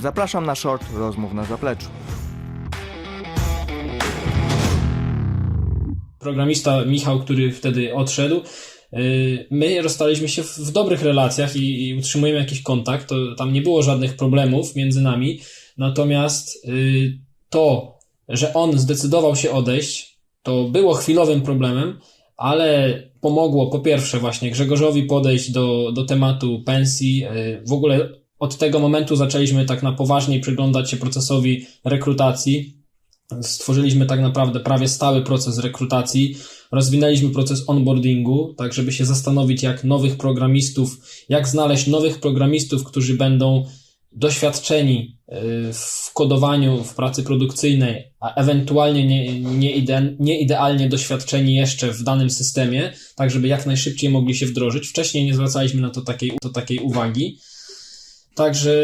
Zapraszam na short rozmów na zapleczu. programista Michał, który wtedy odszedł, yy, my rozstaliśmy się w dobrych relacjach i, i utrzymujemy jakiś kontakt. To, tam nie było żadnych problemów między nami. Natomiast yy, to, że on zdecydował się odejść, to było chwilowym problemem, ale pomogło po pierwsze właśnie Grzegorzowi podejść do, do tematu pensji. Yy, W ogóle od tego momentu zaczęliśmy tak na poważniej przyglądać się procesowi rekrutacji. Stworzyliśmy tak naprawdę prawie stały proces rekrutacji, rozwinęliśmy proces onboardingu, tak żeby się zastanowić, jak nowych programistów, jak znaleźć nowych programistów, którzy będą doświadczeni y, w kodowaniu, w pracy produkcyjnej, a ewentualnie nie, nie, ide, nie idealnie doświadczeni jeszcze w danym systemie, tak żeby jak najszybciej mogli się wdrożyć. Wcześniej nie zwracaliśmy na to takiej, to takiej uwagi. Także,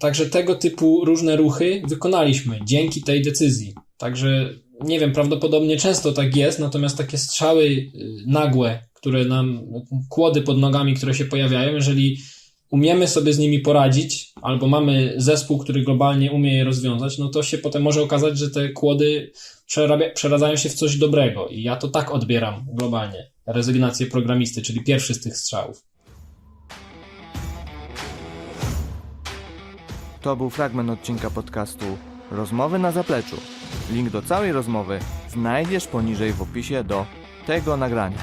także tego typu różne ruchy wykonaliśmy dzięki tej decyzji. Także nie wiem, prawdopodobnie często tak jest, natomiast takie strzały y, nagłe, które nam, kłody pod nogami, które się pojawiają, jeżeli umiemy sobie z nimi poradzić, albo mamy zespół, który globalnie umie je rozwiązać, no to się potem może okazać, że te kłody przeradzają się w coś dobrego. I ja to tak odbieram globalnie. Rezygnację programisty, czyli pierwszy z tych strzałów. To był fragment odcinka podcastu Rozmowy na zapleczu. Link do całej rozmowy znajdziesz poniżej w opisie do tego nagrania.